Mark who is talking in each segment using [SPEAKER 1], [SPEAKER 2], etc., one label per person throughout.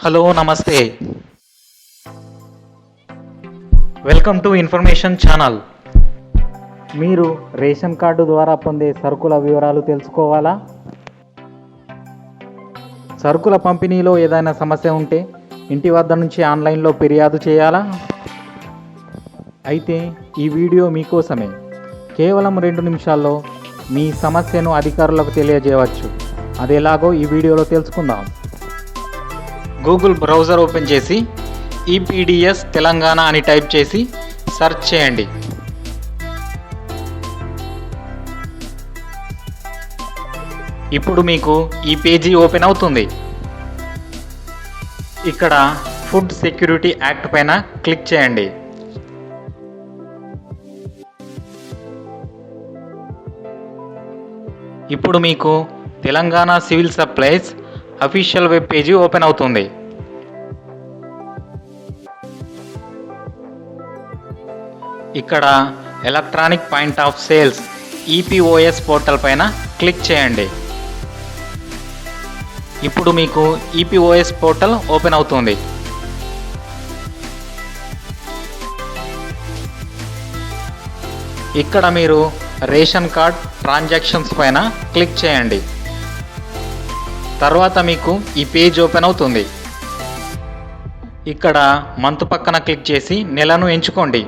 [SPEAKER 1] Hello నమస్తే. Welcome to information channel మీరు ration card ద్వారా పొందే సరుకుల వివరాలు తెలుసుకోవాలా? సరుకుల పంపిణీలో ఏదైనా సమస్య ఉంటే ఇంటి వద్ద నుంచి ఆన్లైన్లో ఫిర్యాదు చేయాలా? అయితే ఈ వీడియో మీకోసమే. కేవలం రెండు నిమిషాల్లో మీ సమస్యను అధికారులకు తెలియజేయవచ్చు. అది ఎలాగో ఈ వీడియోలో తెలుసుకుందాం. గూగుల్ బ్రౌజర్ ఓపెన్ చేసి ఈపీడిఎస్ తెలంగాణ అని టైప్ చేసి సెర్చ్ చేయండి. ఇప్పుడు మీకు ఈ పేజీ ఓపెన్ అవుతుంది. ఇక్కడ ఫుడ్ సెక్యూరిటీ యాక్ట్ పైన క్లిక్ చేయండి. ఇప్పుడు మీకు Telangana civil supplies official web page open అవుతుంది. ఇక్కడ electronic point of sales EPOS portal పైన క్లిక్ చేయండి. ఇప్పుడు మీకు ఈపీఓఎస్ పోర్టల్ ఓపెన్ అవుతుంది. ఇక్కడ మీరు రేషన్ కార్డ్ ట్రాన్సాక్షన్స్ పైన క్లిక్ చేయండి. తర్వాత మీకు ఈ పేజ్ ఓపెన్ అవుతుంది. ఇక్కడ మంత్ పక్కన క్లిక్ చేసి నెలను ఎంచుకోండి.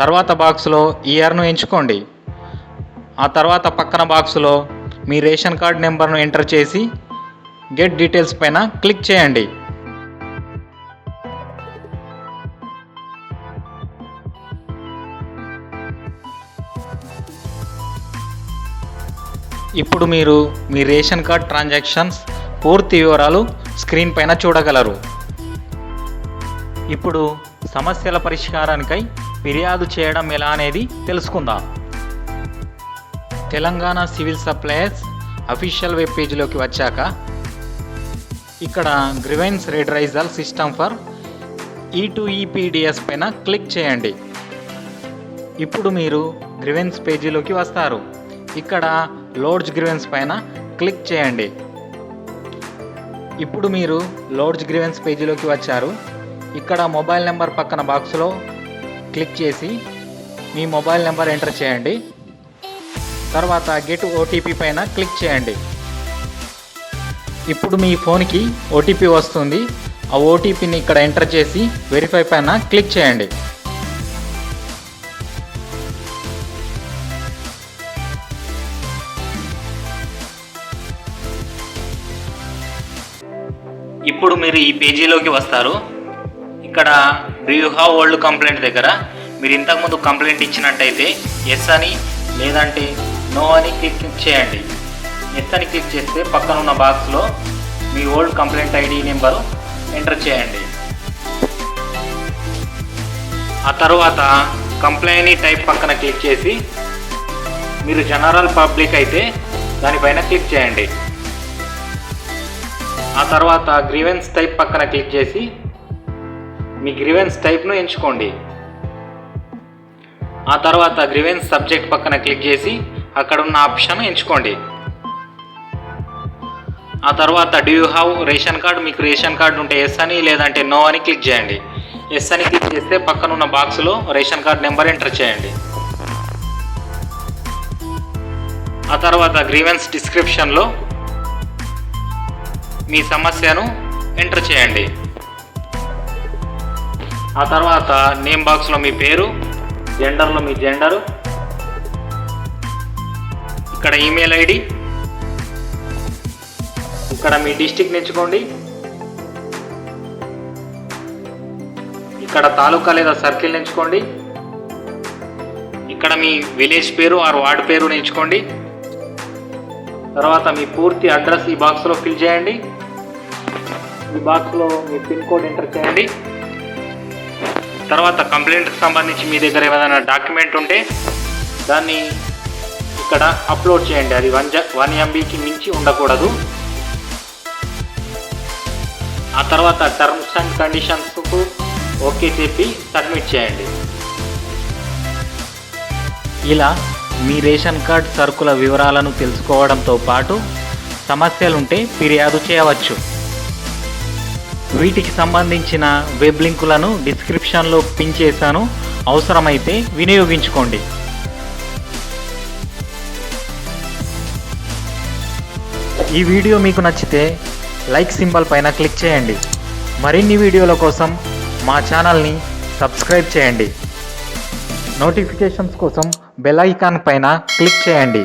[SPEAKER 1] తర్వాత బాక్స్లో ఇయర్ను ఎంచుకోండి. ఆ తర్వాత పక్కన బాక్స్లో మీ రేషన్ కార్డ్ నెంబర్ను ఎంటర్ చేసి గెట్ డీటెయిల్స్ పైన క్లిక్ చేయండి. ఇప్పుడు మీరు మీ రేషన్ కార్డ్ ట్రాన్సాక్షన్స్ పూర్తి వివరాలు స్క్రీన్ పైన చూడగలరు. ఇప్పుడు సమస్యల పరిష్కారానికై ఫిర్యాదు చేయడం ఎలా అనేది తెలుసుకుందాం. Telangana civil supplies official web పేజీలోకి వచ్చాక ఇక్కడ గ్రివెన్స్ రెడ్రైజల్ సిస్టమ్ ఫర్ ఈ టు ఈపీడిఎస్ పైన క్లిక్ చేయండి. ఇప్పుడు మీరు గ్రివెన్స్ పేజీలోకి వస్తారు. ఇక్కడ లోడ్జ్ గ్రివెన్స్ పైన క్లిక్ చేయండి. ఇప్పుడు మీరు లోడ్జ్ గ్రివెన్స్ పేజీలోకి వచ్చారు. ఇక్కడ మొబైల్ నెంబర్ పక్కన బాక్స్లో క్లిక్ చేసి మీ మొబైల్ నెంబర్ ఎంటర్ చేయండి. తర్వాత గెట్ ఓటీపీ పైన క్లిక్ చేయండి. ఇప్పుడు మీ ఫోన్కి ఓటీపీ వస్తుంది. ఆ ఓటీపీని ఇక్కడ ఎంటర్ చేసి వెరిఫై పైన క్లిక్ చేయండి. ఇప్పుడు మీరు ఈ పేజీలోకి వస్తారు. ఇక్కడ do you have old complaint దగ్గర మీరు ఇంతకుముందు కంప్లైంట్ ఇచ్చినట్టయితే ఎస్ అని లేదంటే నో అని క్లిక్ చేయండి. ఎస్ అని క్లిక్ చేస్తే పక్కన ఉన్న బాక్స్లో మీ old complaint ID number enter చేయండి. ఆ తర్వాత కంప్లైంట్ టైప్ పక్కన క్లిక్ చేసి మీరు జనరల్ పబ్లిక్ అయితే దానిపైన క్లిక్ చేయండి. ఆ తర్వాత గ్రీవెన్స్ టైప్ పక్కన క్లిక్ చేసి మీ గ్రీవెన్స్ టైప్ను ఎంచుకోండి. ఆ తర్వాత గ్రీవెన్స్ సబ్జెక్ట్ పక్కన క్లిక్ చేసి అక్కడ ఉన్న ఆప్షన్ ఎంచుకోండి. ఆ తర్వాత do you have ration card మీకు రేషన్ కార్డు ఉంటే ఎస్ అని లేదంటే నో అని క్లిక్ చేయండి. ఎస్ అని క్లిక్ చేస్తే పక్కన ఉన్న బాక్స్లో రేషన్ కార్డ్ నెంబర్ ఎంటర్ చేయండి. ఆ తర్వాత గ్రీవెన్స్ డిస్క్రిప్షన్లో మీ సమస్యను ఎంటర్ చేయండి. ఆ తర్వాత నేమ్ బాక్స్లో మీ పేరు జెండర్లో మీ జెండరు ఇక్కడ ఈమెయిల్ ఐడి ఇక్కడ మీ డిస్టిక్ ఎంచుకోండి ఇక్కడ తాలూకా లేదా సర్కిల్ ఎంచుకోండి ఇక్కడ మీ విలేజ్ పేరు ఆర్ వార్డ్ పేరు ఎంచుకోండి తర్వాత మీ పూర్తి అడ్రస్ ఈ బాక్స్లో ఫిల్ చేయండి ఈ బాక్స్లో మీ పిన్ కోడ్ ఎంటర్ చేయండి. తర్వాత కంప్లైంట్కి సంబంధించి మీ దగ్గర ఏమైనా డాక్యుమెంట్ ఉంటే దాన్ని ఇక్కడ అప్లోడ్ చేయండి. అది వన్ వన్ ఎంబీకి మించి ఉండకూడదు. ఆ తర్వాత టర్మ్స్ అండ్ కండిషన్స్కు ఓకే చెప్పి సబ్మిట్ చేయండి. ఇలా మీ రేషన్ కార్డ్ సరుకుల వివరాలను తెలుసుకోవడంతో పాటు సమస్యలుంటే ఫిర్యాదు చేయవచ్చు. వీటికి సంబంధించిన వెబ్ లింకులను డిస్క్రిప్షన్లో పిన్ చేశాను. అవసరమైతే వినియోగించుకోండి. ఈ వీడియో మీకు నచ్చితే లైక్ సింబల్ పైన క్లిక్ చేయండి. మరిన్ని వీడియోల కోసం మా ఛానల్ని సబ్స్క్రైబ్ చేయండి. నోటిఫికేషన్స్ కోసం బెల్ ఐకాన్ పైన క్లిక్ చేయండి.